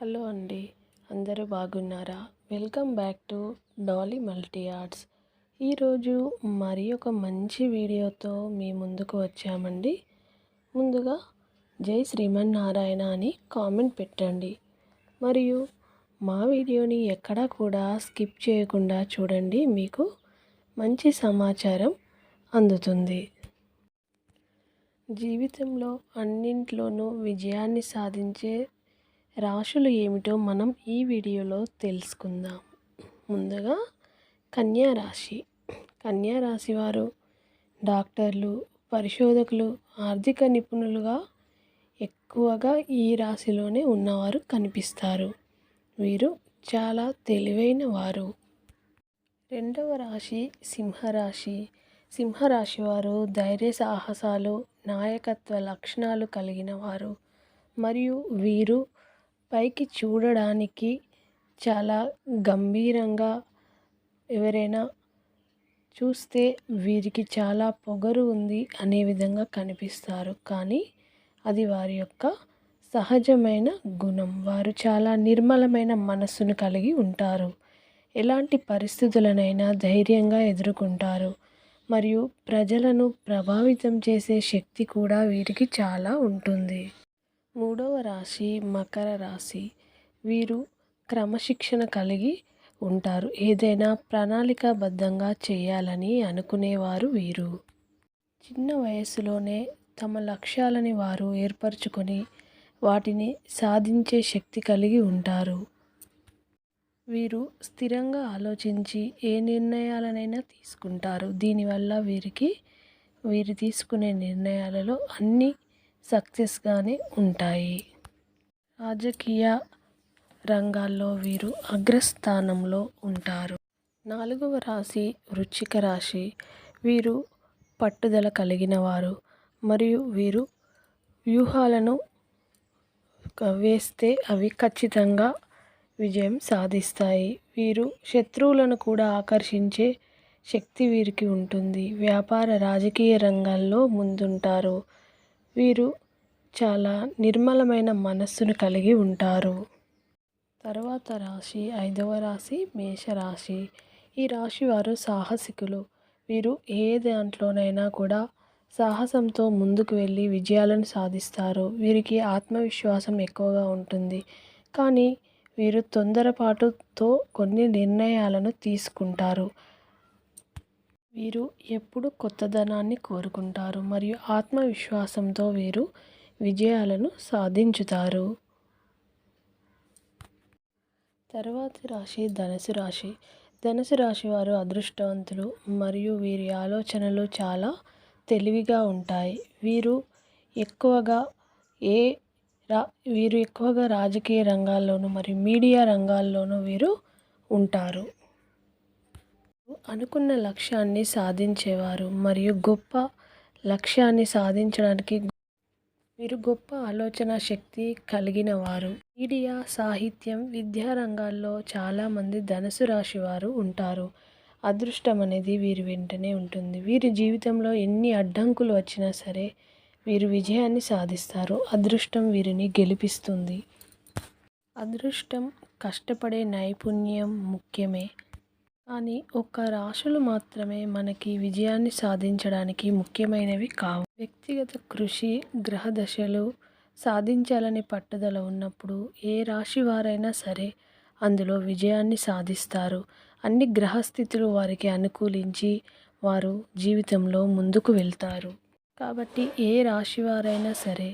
Hello అండి అందరూ బాగున్నారా? Welcome back to Dolly multi arts. ఈరోజు మరి ఒక మంచి వీడియోతో మీ ముందుకు వచ్చామండి. ముందుగా జై శ్రీమన్నారాయణ అని కామెంట్ పెట్టండి. మరియు మా వీడియోని ఎక్కడా కూడా స్కిప్ చేయకుండా చూడండి మీకు మంచి సమాచారం అందుతుంది. జీవితంలో అన్నింట్లోనూ విజయాన్ని సాధించే రాశులు ఏమిటో మనం ఈ వీడియోలో తెలుసుకుందాం. ముందుగా కన్యా రాశి. కన్యా రాశి వారు డాక్టర్లు పరిశోధకులు ఆర్థిక నిపుణులుగా ఎక్కువగా ఈ రాశిలోనే ఉన్నవారు కనిపిస్తారు. వీరు చాలా తెలివైన వారు. రెండవ రాశి సింహరాశి. సింహరాశి వారు ధైర్య సాహసాలు నాయకత్వ లక్షణాలు కలిగిన వారు. మరియు వీరు పైకి చూడడానికి చాలా గంభీరంగా ఎవరైనా చూస్తే వీరికి చాలా పొగరు ఉంది అనే విధంగా కనిపిస్తారు. కానీ అది వారి యొక్క సహజమైన గుణం. వారు చాలా నిర్మలమైన మనస్సును కలిగి ఉంటారు. ఎలాంటి పరిస్థితులనైనా ధైర్యంగా ఎదుర్కొంటారు. మరియు ప్రజలను ప్రభావితం చేసే శక్తి కూడా వీరికి చాలా ఉంటుంది. మూడవ రాశి మకర రాశి. వీరు క్రమశిక్షణ కలిగి ఉంటారు. ఏదైనా ప్రణాళికాబద్ధంగా చేయాలని అనుకునేవారు వీరు. చిన్న వయసులోనే తమ లక్ష్యాలని వారు ఏర్పరచుకొని వాటిని సాధించే శక్తి కలిగి ఉంటారు. వీరు స్థిరంగా ఆలోచించి ఏ నిర్ణయాలనైనా తీసుకుంటారు. దీనివల్ల వీరికి వీరు తీసుకునే నిర్ణయాలలో అన్నీ సక్సెస్గానే ఉంటాయి. రాజకీయ రంగాల్లో వీరు అగ్రస్థానంలో ఉంటారు. నాలుగవ రాశి వృచ్చిక రాశి. వీరు పట్టుదల కలిగిన వారు మరియు వీరు వ్యూహాలను వేస్తే అవి ఖచ్చితంగా విజయం సాధిస్తాయి. వీరు శత్రువులను కూడా ఆకర్షించే శక్తి వీరికి ఉంటుంది. వ్యాపార రాజకీయ రంగాల్లో ముందుంటారు. వీరు చాలా నిర్మలమైన మనస్సును కలిగి ఉంటారు. తర్వాత రాశి ఐదవ రాశి మేషరాశి. ఈ రాశి వారు సాహసికులు. వీరు ఏ దాంట్లోనైనా కూడా సాహసంతో ముందుకు వెళ్ళి విజయాలను సాధిస్తారు. వీరికి ఆత్మవిశ్వాసం ఎక్కువగా ఉంటుంది. కానీ వీరు తొందరపాటుతో కొన్ని నిర్ణయాలను తీసుకుంటారు. వీరు ఎప్పుడు కొత్తదనాన్ని కోరుకుంటారు మరియు ఆత్మవిశ్వాసంతో వీరు విజయాలను సాధించుతారు. తర్వాతి రాశి ధనుసు రాశి. ధనుసు రాశి వారు అదృష్టవంతులు మరియు వీరి ఆలోచనలు చాలా తెలివిగా ఉంటాయి. వీరు ఎక్కువగా ఏ రా వీరు ఎక్కువగా రాజకీయ రంగాల్లోనూ మరియు మీడియా రంగాల్లోనూ వీరు ఉంటారు. అనుకున్న లక్ష్యాన్ని సాధించేవారు మరియు గొప్ప లక్ష్యాన్ని సాధించడానికి వీరు గొప్ప ఆలోచన శక్తి కలిగిన వారు మీడియా సాహిత్యం విద్యా రంగాల్లో చాలామంది ధనుసు రాశి వారు ఉంటారు. అదృష్టం అనేది వీరి వెంటనే ఉంటుంది. వీరి జీవితంలో ఎన్ని అడ్డంకులు వచ్చినా సరే వీరు విజయాన్ని సాధిస్తారు. అదృష్టం వీరిని గెలిపిస్తుంది. అదృష్టం కష్టపడే నైపుణ్యం ముఖ్యమే. కానీ ఒక్క రాశులు మాత్రమే మనకి విజయాన్ని సాధించడానికి ముఖ్యమైనవి కావు. వ్యక్తిగత కృషి గ్రహ దశలు సాధించాలని పట్టుదల ఉన్నప్పుడు ఏ రాశి వారైనా సరే అందులో విజయాన్ని సాధిస్తారు. అన్ని గ్రహస్థితులు వారికి అనుకూలించి వారు జీవితంలో ముందుకు వెళ్తారు. కాబట్టి ఏ రాశి వారైనా సరే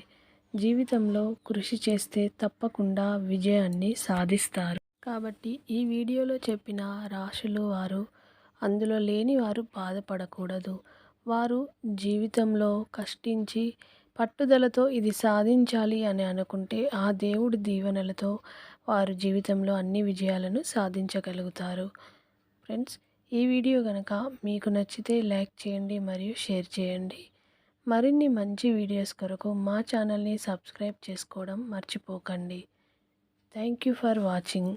జీవితంలో కృషి చేస్తే తప్పకుండా విజయాన్ని సాధిస్తారు. కాబట్టి ఈ వీడియోలో చెప్పిన రాశులు వారు అందులో లేని వారు బాధపడకూడదు. వారు జీవితంలో కష్టించి పట్టుదలతో ఇది సాధించాలి అని అనుకుంటే ఆ దేవుడి దీవెనలతో వారు జీవితంలో అన్ని విజయాలను సాధించగలుగుతారు. ఫ్రెండ్స్ ఈ వీడియో కనుక మీకు నచ్చితే లైక్ చేయండి మరియు షేర్ చేయండి. మరిన్ని మంచి వీడియోస్ కొరకు మా ఛానల్ని సబ్స్క్రైబ్ చేసుకోవడం మర్చిపోకండి. Thank you for watching.